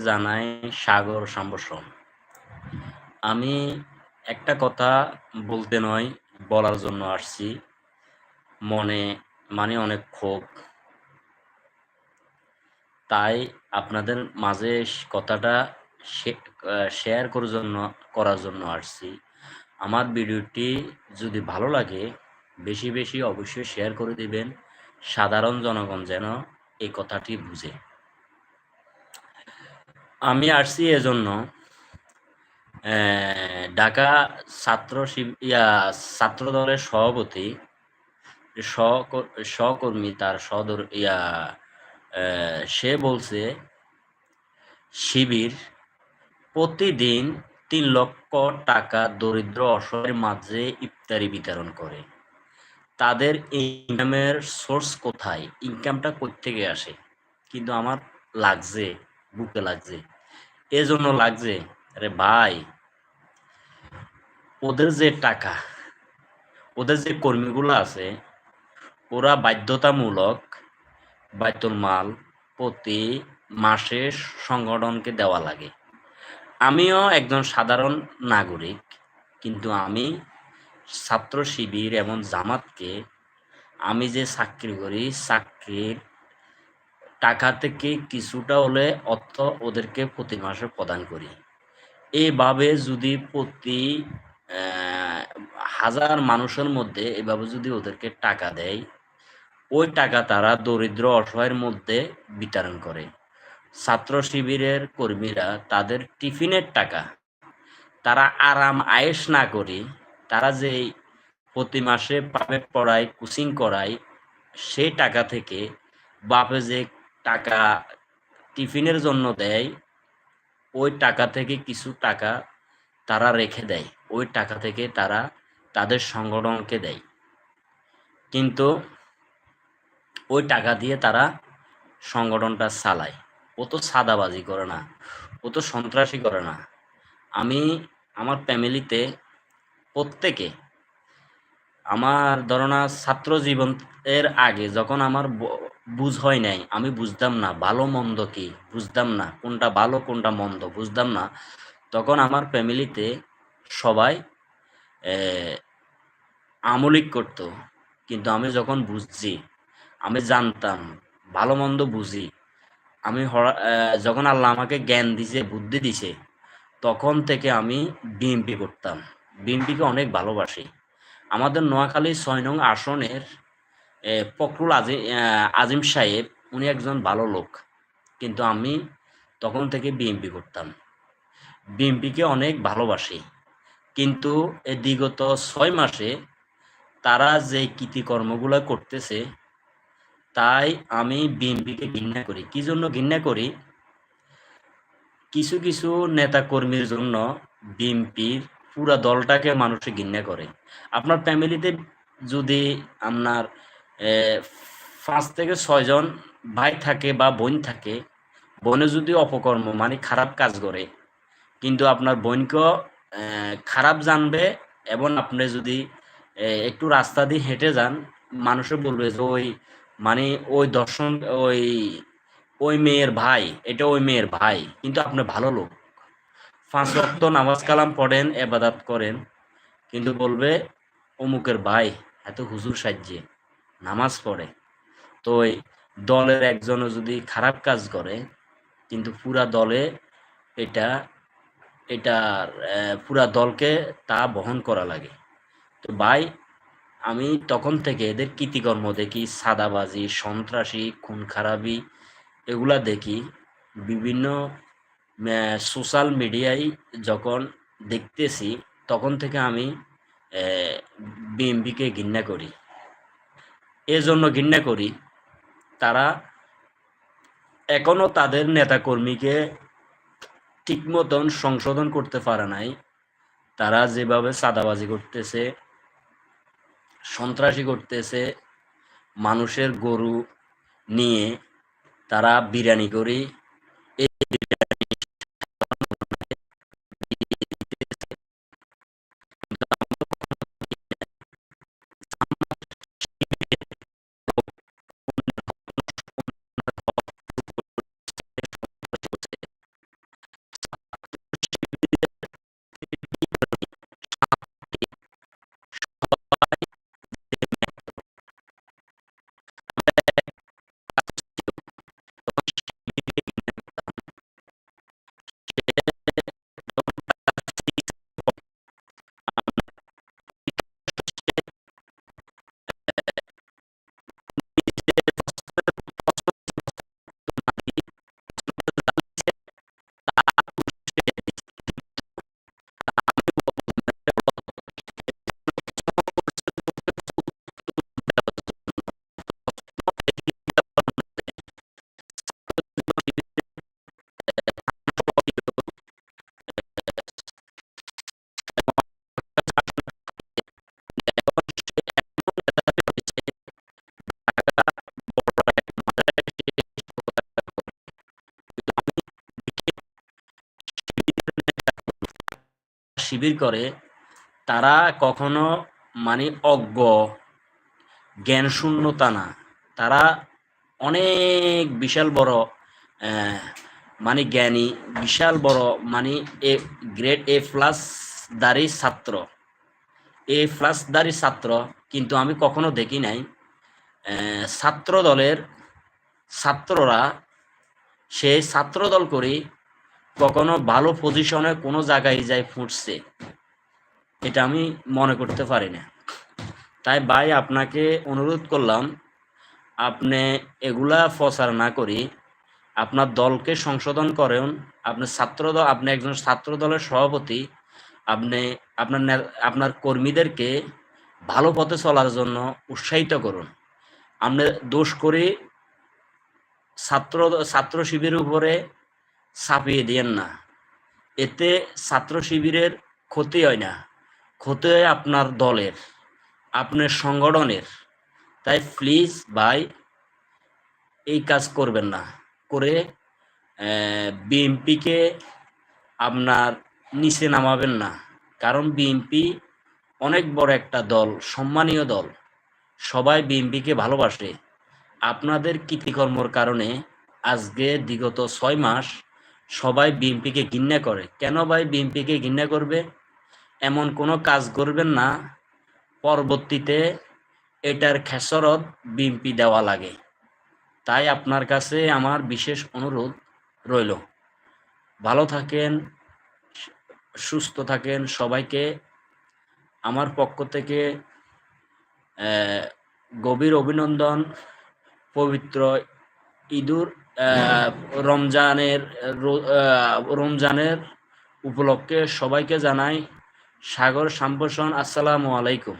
জানাই সাগর সম্ভাষণ আমি একটা কথা বলতে নয়, বলার জন্য আসছি। মনে মানে অনেক ক্ষোভ। তাই আপনাদের মাঝে কথাটা শেয়ার করার জন্য করার জন্য আসছি। আমার ভিডিওটি যদি ভালো লাগে, বেশি বেশি অবশ্যই শেয়ার করে দিবেন। সাধারণ জনগণ যেন এই কথাটি বুঝে। আমি আসছি এজন্য ঢাকা ছাত্র ইয়া, ছাত্র দলের সভাপতি সহকর্মী তার সদর ইয়া সে বলছে, শিবির প্রতিদিন তিন লক্ষ টাকা দরিদ্র অসহায়ের মাঝে ইফতারি বিতরণ করে। তাদের ইনকামের সোর্স কোথায়? ইনকামটা থেকে আসে? কিন্তু আমার লাগছে। বুকে লাগছে। এজন্য লাগছে, আরে ভাই, ওদের যে টাকা, ওদের যে কর্মীগুলো আছে, ওরা বাধ্যতামূলক বায়তুল মাল প্রতি মাসে সংগঠনকে দেওয়া লাগে। আমিও একজন সাধারণ নাগরিক, কিন্তু আমি ছাত্র শিবির এবং জামাতকে, আমি যে চাকরি করি, চাকরির টাকা থেকে কিছুটা হলে অর্থ ওদেরকে প্রতি মাসে প্রদান করি। এভাবে যদি প্রতি হাজার মানুষের মধ্যে এভাবে যদি ওদেরকে টাকা দেয়, ওই টাকা তারা দরিদ্র অসহায়ের মধ্যে বিতরণ করে। ছাত্র শিবিরের কর্মীরা তাদের টিফিনের টাকা তারা আরাম আয়েস না করে, তারা যে প্রতি মাসে পাবে পড়ায়, কোচিং করায়, সেই টাকা থেকে বাপে যে টাকা টিফিনের জন্য দেয়, ওই টাকা থেকে কিছু টাকা তারা রেখে দেয়, ওই টাকা থেকে তারা তাদের সংগঠনকে দেয়। কিন্তু ওই টাকা দিয়ে তারা সংগঠনটা চালায়। ও তো সাদাবাজি করে না, ও তো সন্ত্রাসী করে না। আমি আমার ফ্যামিলিতে প্রত্যেকে আমার ধরনা ছাত্র জীবন এর আগে যখন আমার বুঝ হয় নাই, আমি বুঝতাম না, ভালো মন্দ কি, বুঝতাম না, কোনটা ভালো, কোনটা মন্দ, বুঝতাম না। তখন আমার ফ্যামিলিতে সবাই আমলিক করত, কিন্তু আমি যখন বুঝছি, আমি জানতাম, ভালো মন্দ বুঝি, আমি যখন আল্লাহ আমাকে জ্ঞান দিছে, বুদ্ধি দিছে, তখন থেকে আমি বিএমপি করতাম। বিএমপিকে অনেক ভালোবাসি। আমাদের নোয়াখালী ছয় নং আসনের ফখরুল আজিম আজিম সাহেব, উনি একজন ভালো লোক। কিন্তু আমি তখন থেকে বিএমপি করতাম। বিএমপিকে অনেক ভালোবাসি। কিন্তু এ, বিগত ছয় মাসে তারা যে কৃতিকর্মগুলো করতেছে, তাই আমি বিএনপিকে ঘৃণা করি। কি জন্য ঘৃণা করি? কিছু কিছু নেতা কর্মীর জন্য বিএনপির পুরা দলটাকে মানুষে ঘৃণা করে। আপনার ফ্যামিলিতে যদি আপনার পাঁচ থেকে ছয়জন ভাই থাকে বা বোন থাকে। বোনে যদি অপকর্ম মানে খারাপ কাজ করে, কিন্তু আপনার বোনকেও খারাপ জানবে এবং আপনি যদি একটু রাস্তা দিয়ে হেঁটে যান, মানুষে বলবে যে, ওই মানে ওই দর্শন, ওই ওই মেয়ের ভাই, এটা ওই মেয়ের ভাই, কিন্তু আপনি ভালো লোক। পাঁচ রক্ত নামাজ কালাম পড়েন, এবাদাত করেন, কিন্তু বলবে, অমুকের ভাই, এত হুজুর সাজ্যে নামাজ পড়ে। তো দলের একজনও যদি খারাপ কাজ করে, কিন্তু পুরা দলে এটা এটা পুরা দলকে তা বহন করা লাগে। তো ভাই, আমি তখন থেকে এদের কৃতিকর্ম দেখি, সাদাবাজি, সন্ত্রাসী খুন খারাপি এগুলা দেখি। বিভিন্ন সোশ্যাল মিডিয়ায় যখন দেখতেছি, তখন থেকে আমি বিএমপিকে ঘৃণা করি। এজন্য ঘৃণা করি। তারা এখনও তাদের নেতাকর্মীকে ঠিক মতন সংশোধন করতে পারে নাই। তারা যেভাবে সাদাবাজি করতেছে, সন্ত্রাসী করতেছে, মানুষের গরু নিয়ে তারা বিরিয়ানি করি। শিবির করে, তারা কখনো মানে অজ্ঞ জ্ঞান শূন্যতা না। তারা অনেক বিশাল বড় মানে জ্ঞানী, বিশাল বড় মানে এ গ্রেড এ প্লাস দারি ছাত্র। এ প্লাস দারি ছাত্র কিন্তু আমি কখনো দেখি নাই। ছাত্র দলের ছাত্ররা সেই ছাত্র দল করে কখনো ভালো পজিশনে কোনো জায়গায় যায় ফুটছে, এটা আমি মনে করতে পারি না। তাই ভাই, আপনাকে অনুরোধ করলাম, আপনি এগুলা প্রচার না করি, আপনার দলকে সংশোধন করেন, আপনি ছাত্র আপনি একজন ছাত্র দলের সভাপতি, আপনি আপনার আপনার কর্মীদেরকে ভালো পথে চলার জন্য উৎসাহিত করুন। আপনি দোষ করে ছাত্র ছাত্র শিবিরের উপরে চাপিয়ে দিয়েন না। এতে ছাত্র শিবিরের ক্ষতি হয় না। ক্ষতি হয় আপনার দলের, আপনার সংগঠনের। তাই প্লিজ ভাই, এই কাজ করবেন না। করে বিএমপিকে আপনার নিচে নামাবেন না। কারণ বিএমপি অনেক বড় একটা দল, সম্মানীয় দল। সবাই বিএমপিকে ভালোবাসে। আপনাদের কৃতিকর্মর কারণে আজকে বিগত ছয় মাস সবাই বিএমপিকে ঘৃণা করে। কেন ভাই বিএমপিকে ঘৃণা করবে? এমন কোনো কাজ করবেন না পরবর্তীতে এটার খেসরত বিএমপি দেওয়া লাগে। তাই আপনার কাছে আমার বিশেষ অনুরোধ রইল। ভালো থাকেন সুস্থ থাকেন সবাইকে। আমার পক্ষ থেকে গভীর অভিনন্দন পবিত্র আহ, রমজানের রমজানের উপলক্ষে সবাইকে জানাই সাগর সম্প্রসারণ। আসসালামু আলাইকুম।